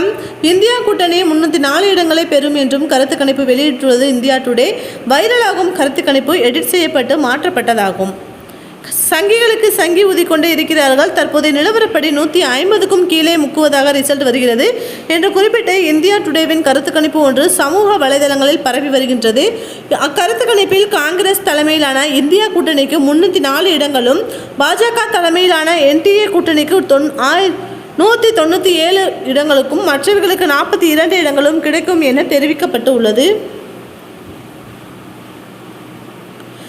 மூலம் இந்தியா கூட்டணி முன்னூற்றி நாலு இடங்களை பெறும் என்றும் கருத்து கணிப்பு வெளியிட்டுள்ளது இந்தியா டுடே. வைரலாகும் கருத்து கணிப்பு எடிட் செய்யப்பட்டு மாற்றப்பட்டதாகும். சங்கிகளுக்கு சங்கி ஊதிக்கொண்டே இருக்கிறார்கள். தற்போதைய நிலவரப்படி நூற்றி ஐம்பதுக்கும் கீழே முக்குவதாக ரிசல்ட் வருகிறது என்று குறிப்பிட்டு இந்தியா டுடேவின் கருத்து கணிப்பு ஒன்று சமூக வலைதளங்களில் பரவி வருகின்றது. அக்கருத்து கணிப்பில் காங்கிரஸ் தலைமையிலான இந்தியா கூட்டணிக்கு முன்னூற்றி நாலு இடங்களும் பாஜக தலைமையிலான என்டிஏ கூட்டணிக்கு தொன் ஆயிரத்தி நூற்றி தொண்ணூற்றி ஏழு இடங்களுக்கும் மற்றவர்களுக்கு நாற்பத்தி இரண்டு இடங்களும் கிடைக்கும் என தெரிவிக்கப்பட்டு உள்ளது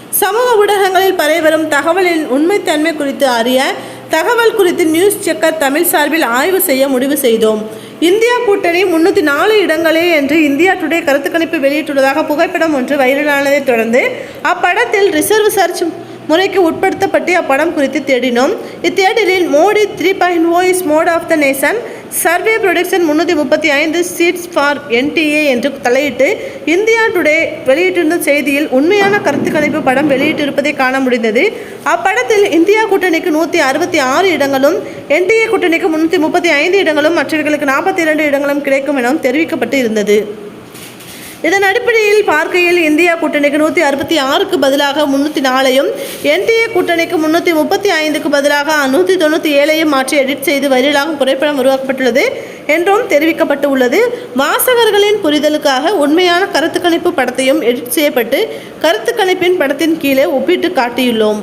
சமூக ஊடகங்களில் பரவி தகவலின் உண்மைத்தன்மை குறித்து அறிய தகவல் குறித்து நியூஸ் செக்கர் தமிழ் சார்பில் ஆய்வு செய்ய முடிவு செய்தோம். இந்தியா கூட்டணி முன்னூற்றி நாலு இடங்களே என்று இந்தியா டுடே கருத்து கணிப்பு வெளியிட்டுள்ளதாக புகைப்படம் ஒன்று வைரலானதைத் தொடர்ந்து அப்படத்தில் ரிசர்வ் சர்ச் முறைக்கு உட்படுத்தப்பட்டு அப்படம் குறித்து தேடினோம். இத்தேடலில் Modi three point O is mood of the nation survey production முன்னூற்றி முப்பத்தி ஐந்து சீட்ஸ் ஃபார் என்டிஏ என்று தலையிட்டு இந்தியா டுடே வெளியிட்டிருந்த செய்தியில் உண்மையான கருத்து கணிப்பு படம் வெளியிட்டிருப்பதை காண முடிந்தது. அப்படத்தில் இந்தியா கூட்டணிக்கு நூற்றி அறுபத்தி ஆறு இடங்களும் என்டிஏ கூட்டணிக்கு முன்னூற்றி முப்பத்தி ஐந்து இடங்களும் மற்றவர்களுக்கு நாற்பத்தி இரண்டு இடங்களும் கிடைக்கும் எனவும் தெரிவிக்கப்பட்டு இருந்தது. இதன் அடிப்படையில் பார்க்கையில் இந்தியா கூட்டணிக்கு நூற்றி அறுபத்தி ஆறுக்கு பதிலாக முன்னூற்றி நாலையும் என்டிஏ கூட்டணிக்கு முன்னூற்றி முப்பத்தி ஐந்துக்கு பதிலாக நூற்றி தொண்ணூற்றி ஏழையும் மாற்றி எடிட் செய்து வரிகளாக புகைப்படம் உருவாக்கப்பட்டுள்ளது என்றும் தெரிவிக்கப்பட்டு உள்ளது வாசகர்களின் புரிதலுக்காக உண்மையான கருத்து கணிப்பு படத்தையும் எடிட் செய்யப்பட்டு கருத்து கணிப்பின் படத்தின் கீழே ஒப்பிட்டு காட்டியுள்ளோம்.